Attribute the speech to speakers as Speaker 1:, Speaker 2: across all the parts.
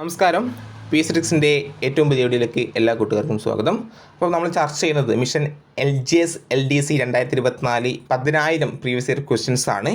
Speaker 1: നമസ്കാരം. പി സിറ്റിക്സിന്റെ ഏറ്റവും പുതിയ വീഡിയോയിലേക്ക് എല്ലാ കൂട്ടുകാർക്കും സ്വാഗതം. അപ്പോൾ നമ്മൾ ചർച്ച ചെയ്യുന്നത് mission L G S L D C രണ്ടായിരത്തി ഇരുപത്തിനാല് പതിനായിരം പ്രീവിയസ് ഇയർ ക്വസ്റ്റ്യൻസ് ആണ്.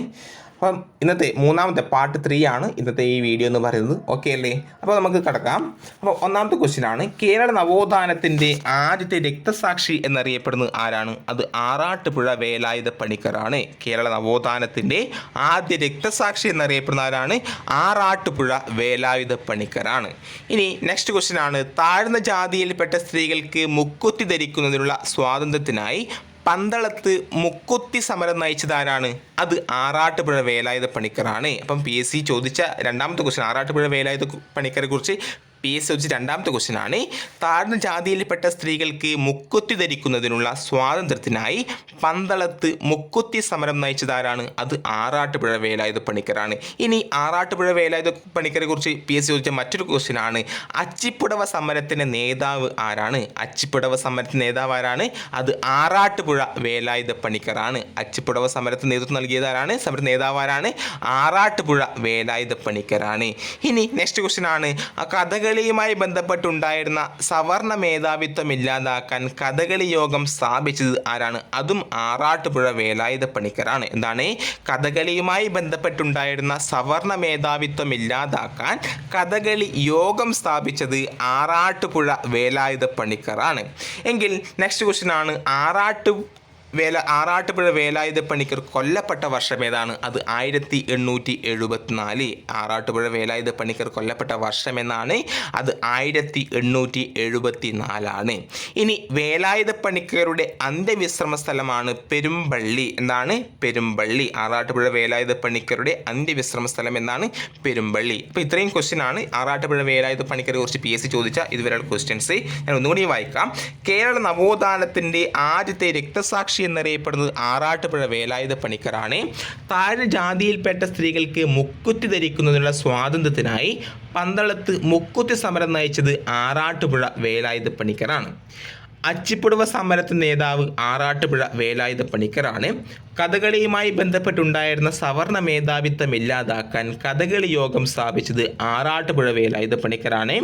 Speaker 1: അപ്പം ഇന്നത്തെ മൂന്നാമത്തെ പാർട്ട് ത്രീ ആണ് ഇന്നത്തെ ഈ വീഡിയോ എന്ന് പറയുന്നത്. ഓക്കെ അല്ലേ? അപ്പോൾ നമുക്ക് കിടക്കാം. അപ്പോൾ ഒന്നാമത്തെ ക്വസ്റ്റ്യൻ ആണ് കേരള നവോത്ഥാനത്തിന്റെ ആദ്യത്തെ രക്തസാക്ഷി എന്നറിയപ്പെടുന്നത് ആരാണ്? അത് ആറാട്ടുപുഴ വേലായുധ പണിക്കറാണ് കേരള നവോത്ഥാനത്തിന്റെ ആദ്യ രക്തസാക്ഷി എന്നറിയപ്പെടുന്ന ആരാണ്? ആറാട്ടുപുഴ വേലായുധ പണിക്കറാണ് ഇനി നെക്സ്റ്റ് ക്വസ്റ്റ്യൻ ആണ് താഴ്ന്ന ജാതിയിൽപ്പെട്ട സ്ത്രീകൾക്ക് മുക്കുത്തി ധരിക്കുന്നതിനുള്ള സ്വാതന്ത്ര്യത്തിനായി പന്തളത്ത് മുക്കുത്തി സമരം നയിച്ചത് ആരാണ്? അത് ആറാട്ടുപുഴ വേലായുധ പണിക്കറാണ്. അപ്പം പി എസ് സി ചോദിച്ച രണ്ടാമത്തെ ക്വസ്റ്റ്യൻ ആറാട്ടുപുഴ വേലായുധ പണിക്കരെ കുറിച്ച് പി എസ് ചോദിച്ച രണ്ടാമത്തെ ക്വസ്റ്റ്യൻ ആണ് താഴ്ന്ന ജാതിയിൽപ്പെട്ട സ്ത്രീകൾക്ക് മുക്കുത്തി ധരിക്കുന്നതിനുള്ള സ്വാതന്ത്ര്യത്തിനായി പന്തളത്ത് മുക്കുത്തി സമരം നയിച്ചത് ആരാണ് അത് ആറാട്ടുപുഴ വേലായുധ പണിക്കരാണ്. ഇനി ആറാട്ടുപുഴ വേലായുധ പണിക്കരെ കുറിച്ച് പി എസ് ചോദിച്ച മറ്റൊരു ക്വസ്റ്റ്യൻ ആണ് അച്ചിപ്പുടവ സമരത്തിന്റെ നേതാവ് ആരാണ്? അച്ചിപ്പുടവ സമരത്തിന്റെ നേതാവ് ആരാണ്? അത് ആറാട്ടുപുഴ വേലായുധ പണിക്കരാണ്. അച്ചിപ്പുടവ സമരത്തിന് നേതൃത്വം നൽകിയത് ആരാണ്? സമര നേതാവ് ആരാണ്? ആറാട്ടുപുഴ വേലായുധ പണിക്കരാണ്. ഇനി നെക്സ്റ്റ് ക്വസ്റ്റ്യൻ ആണ് ആ കഥകളിയുമായി ബന്ധപ്പെട്ടുണ്ടായിരുന്ന സവർണ മേധാവിത്വം ഇല്ലാതാക്കാൻ കഥകളി യോഗം സ്ഥാപിച്ചത് ആരാണ്? അതും ആറാട്ടുപുഴ വേലായുധ പണിക്കരാണ് എന്താണ്? കഥകളിയുമായി ബന്ധപ്പെട്ടുണ്ടായിരുന്ന സവർണ മേധാവിത്വം ഇല്ലാതാക്കാൻ കഥകളി യോഗം സ്ഥാപിച്ചത് ആറാട്ടുപുഴ വേലായുധ പണിക്കറാണ് എങ്കിൽ നെക്സ്റ്റ് ക്വസ്റ്റ്യൻ ആണ്. ആറാട്ടു വേല ആറാട്ടുപുഴ വേലായുധ പണിക്കർ കൊല്ലപ്പെട്ട വർഷം ഏതാണ്? അത് ആയിരത്തി എണ്ണൂറ്റി എഴുപത്തിനാല്. ആറാട്ടുപുഴ വേലായുധ പണിക്കർ കൊല്ലപ്പെട്ട വർഷം എന്നാണ്. അത് ആയിരത്തി എണ്ണൂറ്റി എഴുപത്തി നാലാണ് ഇനി വേലായുധ പണിക്കരുടെ അന്ത്യവിശ്രമ സ്ഥലമാണ് പെരുമ്പള്ളി. എന്താണ്? പെരുമ്പള്ളി. ആറാട്ടുപുഴ വേലായുധ പണിക്കരുടെ അന്ത്യവിശ്രമ സ്ഥലം എന്നാണ് പെരുമ്പള്ളി. അപ്പോൾ ഇത്രയും ക്വസ്റ്റ്യൻ ആണ്. ആറാട്ടുപുഴ വേലായുധ പണിക്കരെ കുറിച്ച് പി എസ് സി ചോദിച്ച ഇതുവരെയുള്ള ക്വസ്റ്റ്യൻസ് ഞാൻ ഒന്നുകൂടി വായിക്കാം. കേരള നവോത്ഥാനത്തിന്റെ ആദ്യത്തെ രക്തസാക്ഷി എന്നറിയപ്പെടുന്നത് ആറാട്ടുപുഴ വേലായുധ പണിക്കറാണ് താഴെ ജാതിയിൽപ്പെട്ട സ്ത്രീകൾക്ക് മുക്കുറ്റി ധരിക്കുന്നതിനുള്ള സ്വാതന്ത്ര്യത്തിനായി പന്തളത്ത് മുക്കുത്തി സമരം നയിച്ചത് ആറാട്ടുപുഴ വേലായുധ പണിക്കറാണ് അച്ചിപ്പുടവ സമരത്തെ നേതാവ് ആറാട്ടുപുഴ വേലായുധ പണിക്കറാണ് കഥകളിയുമായി ബന്ധപ്പെട്ടുണ്ടായിരുന്ന സവർണ മേധാവിത്വം ഇല്ലാതാക്കാൻ കഥകളി യോഗം സ്ഥാപിച്ചത് ആറാട്ടുപുഴ വേലായുധ പണിക്കറാണ്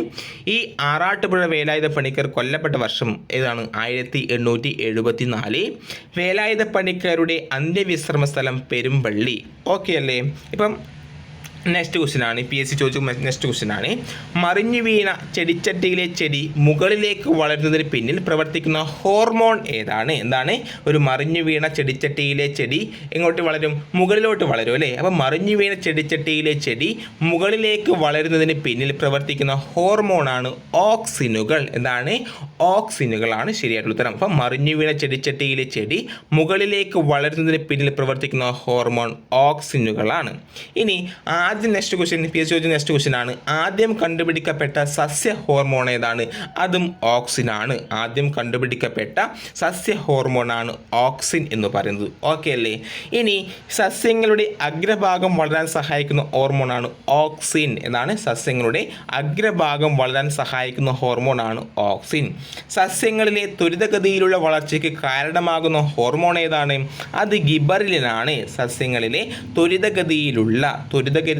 Speaker 1: ഈ ആറാട്ടുപുഴ വേലായുധ പണിക്കർ കൊല്ലപ്പെട്ട വർഷം ഏതാണ്? ആയിരത്തി എണ്ണൂറ്റി എഴുപത്തി നാല് വേലായുധ പണിക്കരുടെ അന്ത്യവിശ്രമ സ്ഥലം പെരുമ്പള്ളി. ഓക്കെ അല്ലേ? ഇപ്പം നെക്സ്റ്റ് ക്വസ്റ്റ്യൻ ആണ്. പി എസ് സി ചോദിച്ച നെക്സ്റ്റ് ക്വസ്റ്റ്യൻ ആണ്. മറിഞ്ഞു വീണ ചെടിച്ചട്ടിയിലെ ചെടി മുകളിലേക്ക് വളരുന്നതിന് പിന്നിൽ പ്രവർത്തിക്കുന്ന ഹോർമോൺ ഏതാണ്? എന്താണ്? ഒരു മറിഞ്ഞു വീണ ചെടിച്ചട്ടിയിലെ ചെടി എങ്ങോട്ട് വളരും? മുകളിലോട്ട് വളരും അല്ലേ? അപ്പം മറിഞ്ഞു വീണ ചെടിച്ചട്ടിയിലെ ചെടി മുകളിലേക്ക് വളരുന്നതിന് പിന്നിൽ പ്രവർത്തിക്കുന്ന ഹോർമോണാണ് ഓക്സിനുകൾ. എന്താണ്? ഓക്സിനുകളാണ് ശരിയായിട്ടുള്ള ഉത്തരം. അപ്പം മറിഞ്ഞു വീണ ചെടിച്ചട്ടിയിലെ ചെടി മുകളിലേക്ക് വളരുന്നതിന് പിന്നിൽ പ്രവർത്തിക്കുന്ന ഹോർമോൺ ഓക്സിനുകളാണ്. ഇനി ആദ്യം നെക്സ്റ്റ് ക്വസ്റ്റ്യൻ പി എസ് ചോദിച്ച നെക്സ്റ്റ് ക്വസ്റ്റ്യൻ ആണ്. ആദ്യം കണ്ടുപിടിക്കപ്പെട്ട സസ്യ ഹോർമോൺ ഏതാണ്? അതും ഓക്സിൻ ആണ്. ആദ്യം കണ്ടുപിടിക്കപ്പെട്ട സസ്യ ഹോർമോൺ ആണ് ഓക്സിൻ എന്ന് പറയുന്നത്. ഓക്കെ അല്ലേ? ഇനി സസ്യങ്ങളുടെ അഗ്രഭാഗം വളരാൻ സഹായിക്കുന്ന ഹോർമോൺ ആണ് ഓക്സിൻ എന്നാണ് സസ്യങ്ങളുടെ അഗ്രഭാഗം വളരാൻ സഹായിക്കുന്ന ഹോർമോൺ ആണ് ഓക്സിൻ സസ്യങ്ങളിലെ ത്വരിതഗതിയിലുള്ള വളർച്ചയ്ക്ക് കാരണമാകുന്ന ഹോർമോൺ ഏതാണ്? അത് ഗിബറിലിനാണ്. സസ്യങ്ങളിലെ ത്വരിതഗതിയിലുള്ള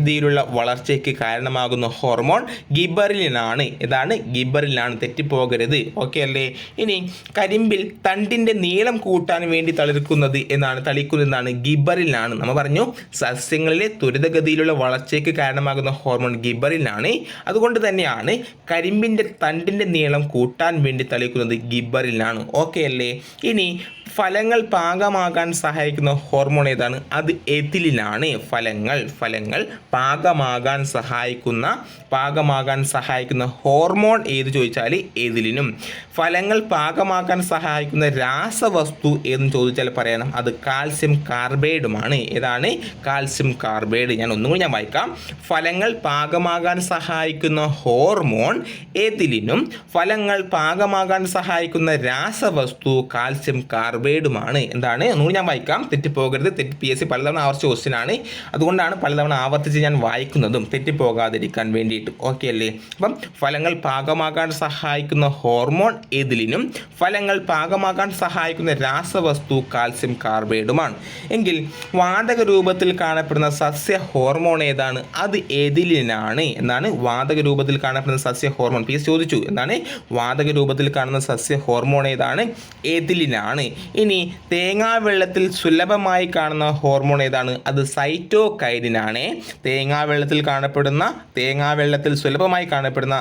Speaker 1: ത്വരിതഗതിയിലുള്ള വളർച്ചയ്ക്ക് കാരണമാകുന്ന ഹോർമോൺ ഗിബറിലിനാണ്. ഇതാണ് ഗിബറിലാണ് തെറ്റിപ്പോകരുത്. ഓക്കെ അല്ലേ? ഇനി കരിമ്പിൽ തണ്ടിന്റെ നീളം കൂട്ടാൻ വേണ്ടി തളിർക്കുന്നത് എന്നാണ് തളിക്കുന്നതെന്നാണ് ഗിബറിലാണ് നമ്മൾ പറഞ്ഞു സസ്യങ്ങളിലെ ത്വരിതഗതിയിലുള്ള വളർച്ചയ്ക്ക് കാരണമാകുന്ന ഹോർമോൺ ഗിബറിലാണ് അതുകൊണ്ട് തന്നെയാണ് കരിമ്പിന്റെ തണ്ടിന്റെ നീളം കൂട്ടാൻ വേണ്ടി തളിക്കുന്നത് ഗിബറിലാണ് ഓക്കെ അല്ലേ? ഇനി ഫലങ്ങൾ പാകമാകാൻ സഹായിക്കുന്ന ഹോർമോൺ ഏതാണ്? അത് എതിലിനാണ് ഫലങ്ങൾ ഫലങ്ങൾ പാകമാകാൻ സഹായിക്കുന്ന പാകമാകാൻ സഹായിക്കുന്ന ഹോർമോൺ ഏത് ചോദിച്ചാൽ എതിലിനും. ഫലങ്ങൾ പാകമാക്കാൻ സഹായിക്കുന്ന രാസവസ്തു എന്ന് ചോദിച്ചാൽ പറയണം. അത് കാൽസ്യം കാർബൈഡുമാണ്. ഏതാണ്? Calcium carbide. ഞാൻ ഒന്നുകൂടി ഞാൻ വായിക്കാം. ഫലങ്ങൾ പാകമാകാൻ സഹായിക്കുന്ന ഹോർമോൺ എതിലിനും. ഫലങ്ങൾ പാകമാകാൻ സഹായിക്കുന്ന രാസവസ്തു കാൽസ്യം കാർബൈഡ് കാർബൈഡുമാണ് എന്താണ്? ഒന്നുകൂടി ഞാൻ വായിക്കാം. തെറ്റിപ്പോകരുത്. തെറ്റി പി എസ് സി പലതവണ ആവർത്തിച്ച ക്വസ്റ്റ്യൻ ആണ്. അതുകൊണ്ടാണ് പലതവണ ആവർത്തിച്ച് ഞാൻ വായിക്കുന്നതും തെറ്റിപ്പോകാതിരിക്കാൻ വേണ്ടിയിട്ട്. ഓക്കെ അല്ലേ? അപ്പം ഫലങ്ങൾ പാകമാകാൻ സഹായിക്കുന്ന ഹോർമോൺ എതിലിനും ഫലങ്ങൾ പാകമാകാൻ സഹായിക്കുന്ന രാസവസ്തു കാൽസ്യം കാർബൈഡുമാണ്. എങ്കിൽ വാതക രൂപത്തിൽ കാണപ്പെടുന്ന സസ്യ ഹോർമോൺ ഏതാണ്? അത് എതിലിനാണ് എന്നാണ് വാതക രൂപത്തിൽ കാണപ്പെടുന്ന സസ്യ ഹോർമോൺ. പി ചോദിച്ചു. എന്താണ്? വാതക രൂപത്തിൽ കാണുന്ന സസ്യ ഹോർമോൺ ഏതാണ്? എതിലിനാണ് ഇനി തേങ്ങാ വെള്ളത്തിൽ സുലഭമായി കാണുന്ന ഹോർമോൺ ഏതാണ്? അത് സൈറ്റോകൈഡിനാണ് തേങ്ങാ വെള്ളത്തിൽ കാണപ്പെടുന്ന തേങ്ങാ വെള്ളത്തിൽ സുലഭമായി കാണപ്പെടുന്ന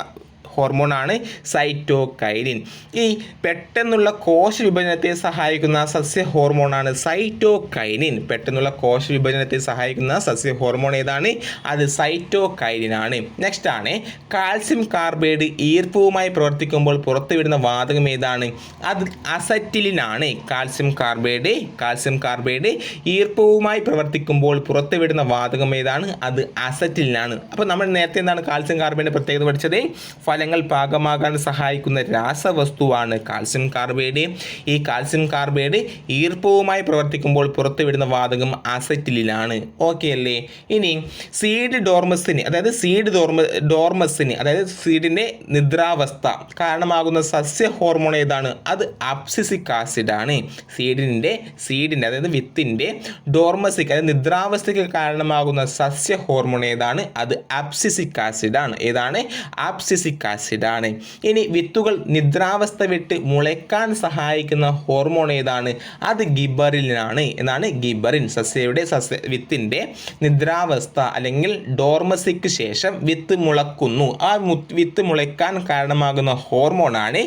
Speaker 1: ഹോർമോണാണ് സൈറ്റോകൈലിൻ ഈ പെട്ടെന്നുള്ള കോശ വിഭജനത്തെ സഹായിക്കുന്ന സസ്യ ഹോർമോണാണ് സൈറ്റോകൈലിൻ പെട്ടെന്നുള്ള കോശ വിഭജനത്തെ സഹായിക്കുന്ന സസ്യ ഹോർമോൺ ഏതാണ്? അത് സൈറ്റോകൈലിൻ ആണ്. നെക്സ്റ്റ് ആണ് കാൽസ്യം കാർബൈഡ് ഈർപ്പവുമായി പ്രവർത്തിക്കുമ്പോൾ പുറത്തുവിടുന്ന വാതകം ഏതാണ്? അത് അസറ്റിലിൻ ആണ്. കാൽസ്യം കാർബൈഡ് കാൽസ്യം കാർബൈഡ് ഈർപ്പവുമായി പ്രവർത്തിക്കുമ്പോൾ പുറത്തുവിടുന്ന വാതകം ഏതാണ്? അത് അസറ്റിലിനാണ് അപ്പോൾ നമ്മൾ നേരത്തെ എന്താണ് കാൽസ്യം കാർബൈഡിന്റെ പ്രത്യേകത പഠിച്ചത്? ഫലങ്ങൾ പാകമാകാൻ സഹായിക്കുന്ന രാസവസ്തുവാണ് കാൽസ്യം കാർബൈഡ്. ഈ കാൽസ്യം കാർബൈഡ് ഈർപ്പവുമായി പ്രവർത്തിക്കുമ്പോൾ പുറത്തുവിടുന്ന വാതകം അസറ്റിലിനാണ് ഓക്കെ അല്ലേ? ഇനി സീഡ് ഡോർമസിന് അതായത് സീഡ് ഡോർമ ഡോർമസിന് അതായത് സീഡിന്റെ നിദ്രാവസ്ഥ കാരണമാകുന്ന സസ്യ ഹോർമോൺ ഏതാണ്? അത് അപ്സിസിക് ആസിഡാണ്. സീഡിന്റെ സീഡിന്റെ അതായത് വിത്തിന്റെ ഡോർമസിക് അതായത് നിദ്രാവസ്ഥയ്ക്ക് കാരണമാകുന്ന സസ്യ ഹോർമോൺ ഏതാണ്? അത് അപ്സിസിക് ആസിഡാണ്. ഏതാണ്? അപ്സിസിക് ആസിഡ് ആണ് ഇനി വിത്തുകൾ നിദ്രാവസ്ഥ വിട്ട് മുളയ്ക്കാൻ സഹായിക്കുന്ന ഹോർമോൺ ഏതാണ്? അത് ഗിബറിനാണ്. എന്നാണ് ഗിബറിൻ. സസ്യയുടെ സസ്യ വിത്തിന്റെ നിദ്രാവസ്ഥ അല്ലെങ്കിൽ ഡോർമസിക്ക് ശേഷം വിത്ത് മുളക്കുന്നു. ആ വിത്ത് മുളയ്ക്കാൻ കാരണമാകുന്ന ഹോർമോണാണ്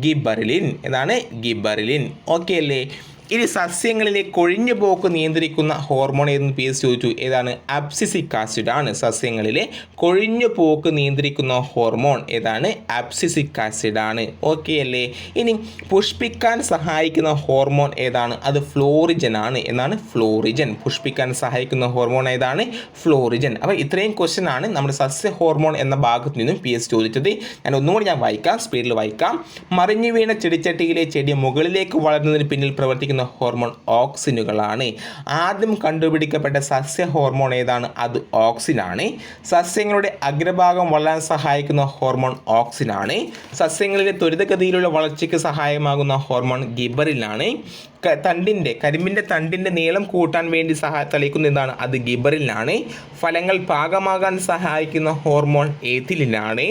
Speaker 1: ഗിബറിലിൻ. എന്നാണ് ഗിബറിലിൻ. ഓക്കെ അല്ലേ? ഇനി സസ്യങ്ങളിലെ കൊഴിഞ്ഞു പോക്ക് നിയന്ത്രിക്കുന്ന ഹോർമോൺ ഏതെന്ന് പി എസ് ചോദിച്ചു. ഏതാണ്? അബ്സിസിക് ആസിഡ് ആണ്. സസ്യങ്ങളിലെ കൊഴിഞ്ഞു പോക്ക് നിയന്ത്രിക്കുന്ന ഹോർമോൺ ഏതാണ്? അബ്സിസിക് ആസിഡ് ആണ്. ഓക്കെ അല്ലേ? ഇനി പുഷ്പിക്കാൻ സഹായിക്കുന്ന ഹോർമോൺ ഏതാണ്? അത് ഫ്ലോറിജൻ ആണ്. എന്നാണ് ഫ്ലോറിജൻ. പുഷ്പിക്കാൻ സഹായിക്കുന്ന ഹോർമോൺ ഏതാണ്? ഫ്ലോറിജൻ. അപ്പോൾ ഇത്രയും ക്വസ്റ്റ്യൻ ആണ് നമ്മുടെ സസ്യ ഹോർമോൺ എന്ന ഭാഗത്ത് നിന്നും പി എസ് ചോദിച്ചത്. ഞാൻ ഒന്നുകൂടി ഞാൻ വായിക്കാം സ്പീഡിൽ വായിക്കാം. മറിഞ്ഞു വീണ ചെടിച്ചട്ടിയിലെ ചെടി മുകളിലേക്ക് വളരുന്നതിന് പിന്നിൽ പ്രവർത്തിക്കുന്ന ഹോർമോൺ ഓക്സിനുകളാണ് ആദ്യം കണ്ടുപിടിക്കപ്പെട്ട സസ്യ ഹോർമോൺ ഏതാണ്? അത് ഓക്സിനാണ്. സസ്യങ്ങളുടെ അഗ്രഭാഗം വളരാൻ സഹായിക്കുന്ന ഹോർമോൺ ഓക്സിനാണ് സസ്യങ്ങളിലെ ത്വരിതഗതിയിലുള്ള വളർച്ചയ്ക്ക് സഹായമാകുന്ന ഹോർമോൺ ഗിബറിലാണ്. തണ്ടിന്റെ കരിമ്പിന്റെ തണ്ടിന്റെ നീളം കൂട്ടാൻ വേണ്ടി സഹായ തെളിയിക്കുന്ന എന്താണ്? അത് ഗിബറിലാണ്. ഫലങ്ങൾ പാകമാകാൻ സഹായിക്കുന്ന ഹോർമോൺ ഏഥിലിനാണ്.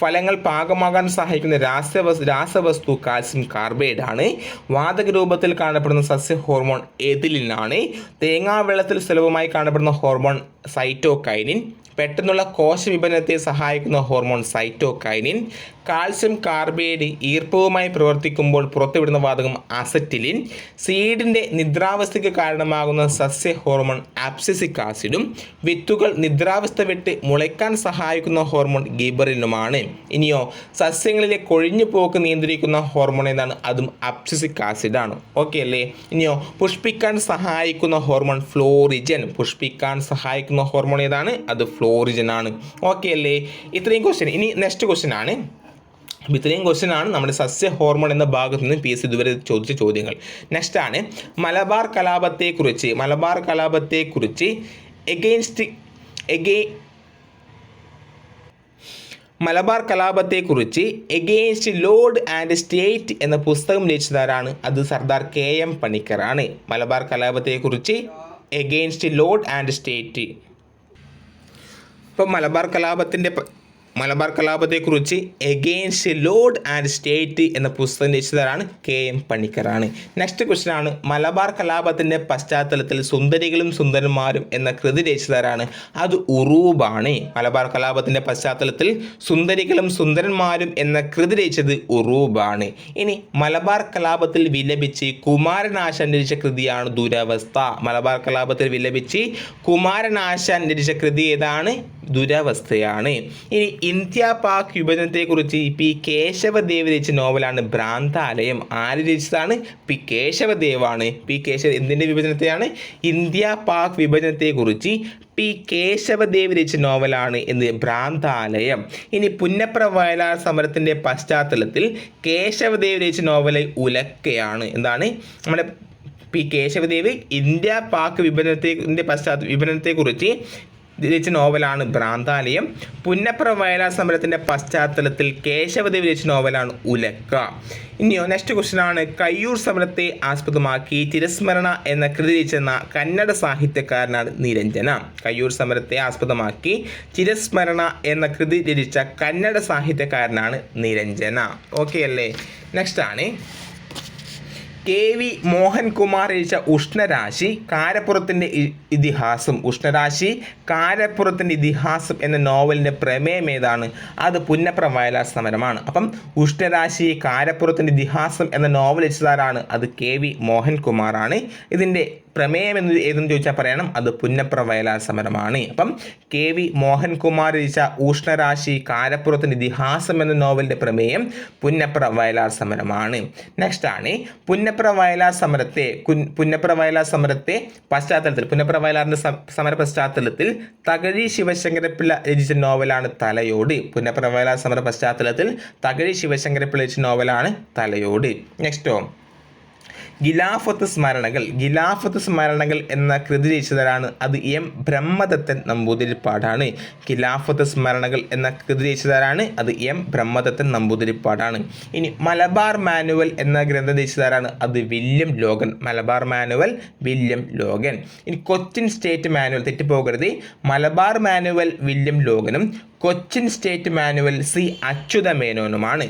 Speaker 1: ഫലങ്ങൾ പാകമാകാൻ സഹായിക്കുന്ന രാസവസ് രാസവസ്തു കാൽസ്യം കാർബൈഡാണ്. വാതക രൂപത്തിൽ കാണപ്പെടുന്ന സസ്യ ഹോർമോൺ എതിലിനാണ് തേങ്ങാ വെള്ളത്തിൽ സുലഭമായി കാണപ്പെടുന്ന ഹോർമോൺ സൈറ്റോകൈനിൻ പെട്ടെന്നുള്ള കോശ വിഭജനത്തെ സഹായിക്കുന്ന ഹോർമോൺ സൈറ്റോകൈനിൻ കാൽസ്യം കാർബൈഡ് ഈർപ്പവുമായി പ്രവർത്തിക്കുമ്പോൾ പുറത്തുവിടുന്ന വാതകം അസറ്റിലിൻ സീഡിന്റെ നിദ്രാവസ്ഥയ്ക്ക് കാരണമാകുന്ന സസ്യ ഹോർമോൺ ആപ്സിസിക് ആസിഡും വിത്തുകൾ നിദ്രാവസ്ഥ വിട്ട് മുളയ്ക്കാൻ സഹായിക്കുന്ന ഹോർമോൺ ഗീബറിനുമാണ്. ഇനിയോ സസ്യങ്ങളിലെ കൊഴിഞ്ഞു പോക്ക് നിയന്ത്രിക്കുന്ന ഹോർമോൺ ഏതാണ്? അതും അപ്സിസിക് ആസിഡാണ്. ഓക്കെ അല്ലേ? ഇനിയോ പുഷ്പിക്കാൻ സഹായിക്കുന്ന ഹോർമോൺ ഫ്ലോറിജൻ. പുഷ്പിക്കാൻ സഹായിക്കുന്ന ഹോർമോൺ ഏതാണ്? അത് ഫ്ലോറിജൻ ആണ്. ഓക്കെ അല്ലേ? ഇത്രയും ക്വസ്റ്റ്യൻ ഇനി നെക്സ്റ്റ് ക്വസ്റ്റ്യൻ ആണ്. ഇത്രയും ക്വസ്റ്റ്യൻ ആണ് നമ്മുടെ സസ്യ ഹോർമോൺ എന്ന ഭാഗത്ത് നിന്ന് പി എസ് ഇതുവരെ ചോദിച്ച ചോദ്യങ്ങൾ. നെക്സ്റ്റ് ആണ്. മലബാർ കലാപത്തെക്കുറിച്ച് മലബാർ കലാപത്തെക്കുറിച്ച് എഗെയിൻസ്റ്റ് എഗെ മലബാർ കലാപത്തെക്കുറിച്ച് എഗെയിൻസ്റ്റ് ലോഡ് ആൻഡ് സ്റ്റേറ്റ് എന്ന പുസ്തകം രചിച്ചതാരാണ്? അത് സർദാർ കെ എം പണിക്കറാണ് മലബാർ കലാപത്തെക്കുറിച്ച് എഗെയിൻസ്റ്റ് ലോഡ് ആൻഡ് സ്റ്റേറ്റ് ഇപ്പം മലബാർ കലാപത്തിന്റെ മലബാർ കലാപത്തെക്കുറിച്ച് എഗെയിൻസ്റ്റ് ലോഡ് ആൻഡ് സ്റ്റേറ്റ് എന്ന പുസ്തകം രചിച്ചതാരാണ് കെ എം പണിക്കറാണ് നെക്സ്റ്റ് ക്വസ്റ്റ്യൻ ആണ് മലബാർ കലാപത്തിന്റെ പശ്ചാത്തലത്തിൽ സുന്ദരികളും സുന്ദരന്മാരും എന്ന കൃതി രചിച്ചതാരാണ് അത് ഉറൂബാണ്. മലബാർ കലാപത്തിന്റെ പശ്ചാത്തലത്തിൽ സുന്ദരികളും സുന്ദരന്മാരും എന്ന കൃതി രചിച്ചത് ഉറൂബാണ്. ഇനി മലബാർ കലാപത്തിൽ വിലപിച്ച് കുമാരനാശാൻ രചിച്ച കൃതിയാണ് ദുരവസ്ഥ. മലബാർ കലാപത്തിൽ വിലപിച്ച് കുമാരനാശാൻ രചിച്ച കൃതി ഏതാണ്? ദുരവസ്ഥയാണ്. ഇനി ഇന്ത്യ പാക് വിഭജനത്തെക്കുറിച്ച് പി കേശവദേവ് രചിച്ച നോവലാണ് ഭ്രാന്താലയം. ആര് രചിച്ചതാണ്? പി കേശവദേവാണ്. പി കേശവ എന്തിന്റെ വിഭജനത്തെയാണ്? ഇന്ത്യ പാക് വിഭജനത്തെക്കുറിച്ച് പി കേശവദേവ് രചിച്ച നോവലാണ് എന്ന് ഭ്രാന്താലയം. ഇനി പുന്നപ്ര വയലാർ സമരത്തിന്റെ പശ്ചാത്തലത്തിൽ കേശവദേവ് രചിച്ച നോവലെ ഉലക്കയാണ്. എന്താണ്? നമ്മുടെ പി കേശവദേവ് ഇന്ത്യ പാക് വിഭജനത്തെ പശ്ചാത്തല വിഭജനത്തെക്കുറിച്ച് രചിച്ച നോവലാണ് ഭ്രാന്താലയം. പുന്നപ്ര വയലാർ സമരത്തിന്റെ പശ്ചാത്തലത്തിൽ കേശവദേവ് രചിച്ച നോവലാണ് ഉലക്ക. ഇനിയോ നെക്സ്റ്റ് ക്വസ്റ്റ്യൻ ആണ്. കയ്യൂർ സമരത്തെ ആസ്പദമാക്കി ചിരസ്മരണ എന്ന കൃതി രചിച്ചെന്ന കന്നഡ സാഹിത്യകാരനാണ് നിരഞ്ജന. കയ്യൂർ സമരത്തെ ആസ്പദമാക്കി ചിരസ്മരണ എന്ന കൃതി രചിച്ച കന്നഡ സാഹിത്യകാരനാണ് നിരഞ്ജന. ഓക്കെ അല്ലേ? നെക്സ്റ്റ് ആണ്. കെ വി മോഹൻകുമാർ എഴുതിച്ച ഉഷ്ണരാശി കാരപ്പുറത്തിന്റെ ഇതിഹാസം. ഉഷ്ണരാശി കാരപ്പുറത്തിന്റെ ഇതിഹാസം എന്ന നോവലിന്റെ പ്രമേയം ഏതാണ്? അത് പുന്നപ്ര വയലാർ സമരമാണ്. അപ്പം ഉഷ്ണരാശി കാരപ്പുറത്തിന്റെ ഇതിഹാസം എന്ന നോവൽ എഴുതാറാണ് അത് കെ വി മോഹൻകുമാറാണ്. ഇതിന്റെ പ്രമേയം എന്ന് ഏതെന്ന് ചോദിച്ചാൽ പറയണം. അത് പുന്നപ്ര വയലാർ സമരമാണ്. അപ്പം കെ വി മോഹൻകുമാർ രചിച്ച ഊഷ്ണരാശി കാരപ്പുറത്തിന്റെ ഇതിഹാസം എന്ന നോവലിന്റെ പ്രമേയം പുന്നപ്ര വയലാർ സമരമാണ്. നെക്സ്റ്റ് ആണ്. പുന്നപ്ര വയലാർ സമരത്തെ പുന്നപ്ര വയലാർ സമരത്തെ പശ്ചാത്തലത്തിൽ പുന്നപ്ര വയലാറിന്റെ സമര പശ്ചാത്തലത്തിൽ തകഴി ശിവശങ്കരപ്പിള്ള രചിച്ച നോവലാണ് തലയോട്. പുന്നപ്ര വയലാർ സമര പശ്ചാത്തലത്തിൽ തകഴി ശിവശങ്കരപ്പിള്ള രചിച്ച നോവലാണ് തലയോട്. നെക്സ്റ്റോ ഗിലാഫത്ത് സ്മരണകൾ ഗിലാഫത്ത് സ്മരണകൾ എന്ന കൃതി രചിച്ചതാണ് അത് എം. ബ്രഹ്മദത്തൻ നമ്പൂതിരിപ്പാടാണ്. ഗിലാഫത്ത് സ്മരണകൾ എന്ന കൃതി രചിച്ചതാരാണ് അത് എം. ബ്രഹ്മദത്തൻ നമ്പൂതിരിപ്പാടാണ്. ഇനി മലബാർ മാനുവൽ എന്ന ഗ്രന്ഥം രചിച്ചതാരാണ് അത് William Logan. Malabar manual William Logan. ഇനി കൊച്ചിൻ സ്റ്റേറ്റ് മാനുവൽ തെറ്റിപ്പോകരുത്. Malabar manual William ലോഗനും Cochin state manual C Achyutha മേനോനുമാണ്.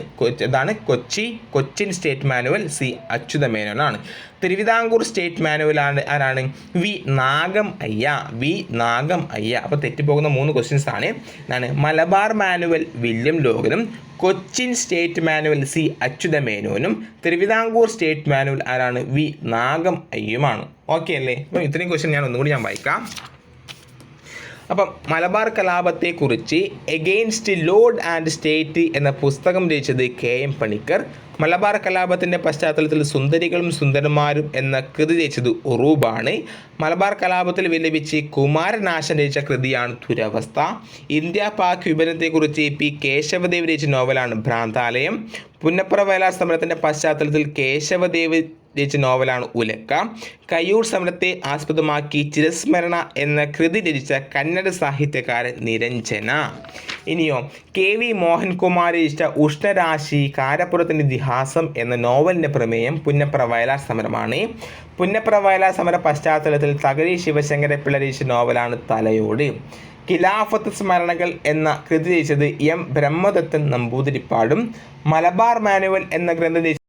Speaker 1: അതാണ് Kochi Cochin state manual C Achyutha മേനോനാണ്. Thiruvithamkoor state മാനുവലാണ് ആരാണ്? വി നാഗം അയ്യ വി നാഗം അയ്യ. അപ്പോൾ തെറ്റിപ്പോകുന്ന മൂന്ന് ക്വസ്റ്റ്യൻസ് ആണ്. എന്താണ് Malabar manual William ലോഗനും Cochin state manual C Achyutha മേനോനും തിരുവിതാംകൂർ സ്റ്റേറ്റ് മാനുവൽ ആരാണ്? വി നാഗം അയ്യുമാണ്. ഓക്കെ അല്ലേ? അപ്പോൾ ഇത്രയും ക്വസ്റ്റ്യൻ ഞാൻ ഒന്നുകൂടി ഞാൻ വായിക്കാം. അപ്പം മലബാർ കലാപത്തെക്കുറിച്ച് എഗെയിൻസ്റ്റ് ലോഡ് ആൻഡ് സ്റ്റേറ്റ് എന്ന പുസ്തകം രചിച്ചത് കെ എം പണിക്കർ. മലബാർ കലാപത്തിന്റെ പശ്ചാത്തലത്തിൽ സുന്ദരികളും സുന്ദരന്മാരും എന്ന കൃതി രചിച്ചത് ഉറൂബാണ്. മലബാർ കലാപത്തിൽ വിലപിച്ച് കുമാരനാശൻ രചിച്ച കൃതിയാണ് ദുരവസ്ഥ. ഇന്ത്യ പാക് വിഭജനത്തെക്കുറിച്ച് പി കേശവദേവ് രചിച്ച നോവലാണ് ഭ്രാന്താലയം. പുന്നപ്ര വയലാർ സമരത്തിന്റെ പശ്ചാത്തലത്തിൽ കേശവദേവ് രചിച്ച നോവലാണ് ഉലക്ക. കയ്യൂർ സമരത്തെ ആസ്പദമാക്കി ചിരസ്മരണ എന്ന കൃതി രചിച്ച കന്നഡ സാഹിത്യകാരൻ നിരഞ്ജന. ഇനിയോ കെ വി മോഹൻകുമാർ രചിച്ച ഉഷ്ണരാശി കാരപ്പുറത്തിന്റെ ഇതിഹാസം എന്ന നോവലിന്റെ പ്രമേയം പുന്നപ്ര വയലാർ സമരമാണ്. പുന്നപ്ര വയലാർ സമര പശ്ചാത്തലത്തിൽ തകഴി ശിവശങ്കരപ്പിള്ള രചിച്ച നോവലാണ് തലയോട്. ഖിലാഫത്ത് സ്മരണകൾ എന്ന കൃതി രചിച്ചത് എം. ബ്രഹ്മദത്തൻ നമ്പൂതിരിപ്പാടും. മലബാർ മാനുവൽ എന്ന ഗ്രന്ഥം